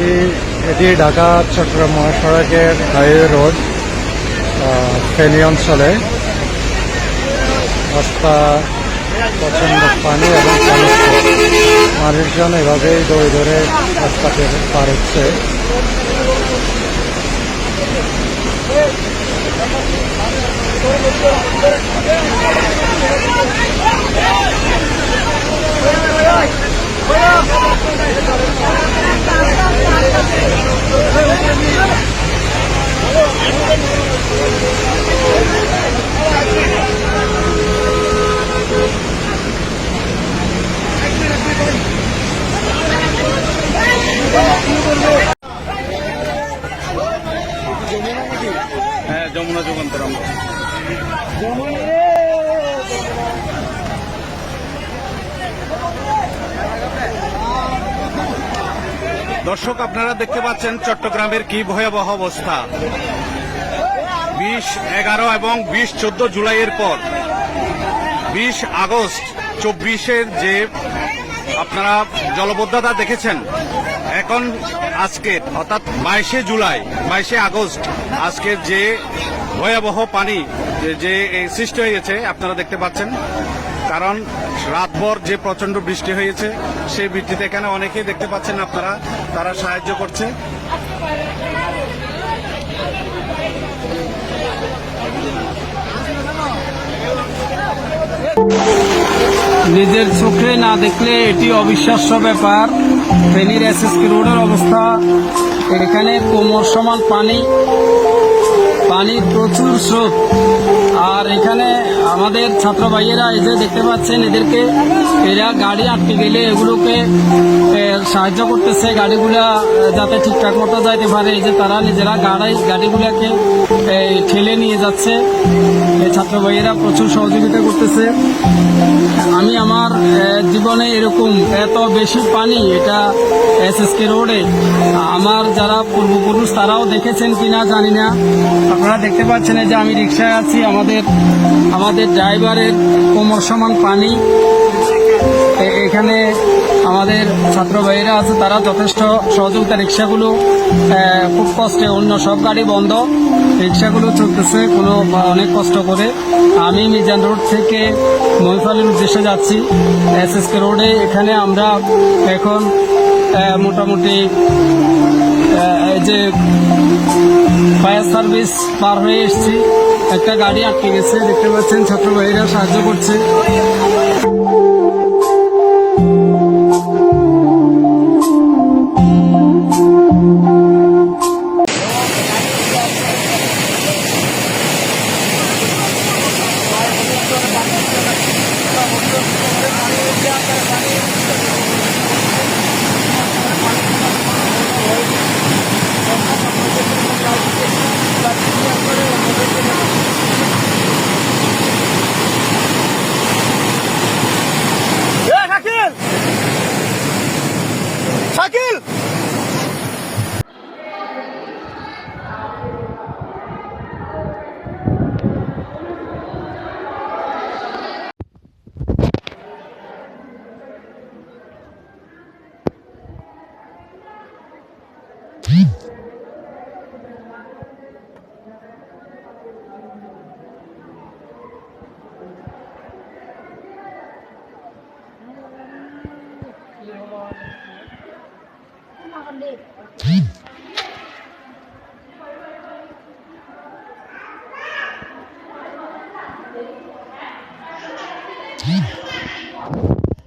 এটি এটি ঢাকা, চট্টগ্রাম মহাসড়কের হাইওয়ে রোড ফেনি অঞ্চলে। রাস্তা, প্রচণ্ড পানি এবং মানুষজন এভাবেই দৌড়ে দৌড়ে রাস্তা পার হচ্ছে। হ্যাঁ যমুনা যুগান্তরম দর্শক, আপনারা দেখতে পাচ্ছেন চট্টগ্রামের কি ভয়াবহ অবস্থা। বিশ এগারো এবং বিশ চোদ্দ জুলাইয়ের পর, বিশ আগস্ট চব্বিশের যে আপনারা জলবদ্ধতা দেখেছেন। এখন আজকে, অর্থাৎ বাইশে জুলাই, বাইশে আগস্ট আজকের যে ভয়াবহ পানি যে- সৃষ্টি হয়েছে, আপনারা দেখতে পাচ্ছেন। কারণ রাতভর যে প্রচণ্ড বৃষ্টি হয়েছে, সেই বৃষ্টিতে এখানে অনেকেই দেখতে পাচ্ছেন আপনারা, তারা সাহায্য করছে। নিজের চোখে না দেখলে এটি অবিশ্বাস্য ব্যাপার। ফেনীর এসএসকে রোডের অবস্থা, এখানে কোমর সমান পানি পানির প্রচুর স্রোত। আর এখানে আমাদের ছাত্র ভাইয়েরা এসে দেখতে পাচ্ছেন, এদেরকে এরা গাড়ি আটকে গেলে এগুলোকে সাহায্য করতেছে গাড়িগুলা যাতে ঠিকঠাক মতো যাইতে পারে। এই যে তারা নিজেরা গাড়াই গাড়িগুলাকে ঠেলে নিয়ে যাচ্ছে। এই ছাত্র ভাইয়েরা প্রচুর সহযোগিতা করতেছে। আমি আমার জীবনে এরকম এত বেশি পানি এটা এস এসএসকে রোডে, আমার যারা পূর্বপুরুষ তারাও দেখেছেন কিনা জানি না। আপনারা দেখতে পাচ্ছেন যে আমি রিক্সায় আছি, আমাদের আমাদের ড্রাইভারের কোমর সমান পানি। এখানে আমাদের ছাত্র ভাইয়েরা আছে, তারা যথেষ্ট সহযোগিতা। রিক্সাগুলো খুব কষ্টে, অন্য সব গাড়ি বন্ধ। রিক্সাগুলো চলতেছে, কোনো অনেক কষ্ট করে। আমি মিজান রোড থেকে মহিফালের উদ্দেশ্যে যাচ্ছি। এসএসকে রোডে, এখানে আমরা এখন মোটামুটি যে ফায়ার সার্ভিস পার হয়ে এসেছি। একটা গাড়ি আটকে গেছে, দেখতে পাচ্ছেন ছাত্র ভাইয়েরা সাহায্য করছে। Akil! 妈，给你。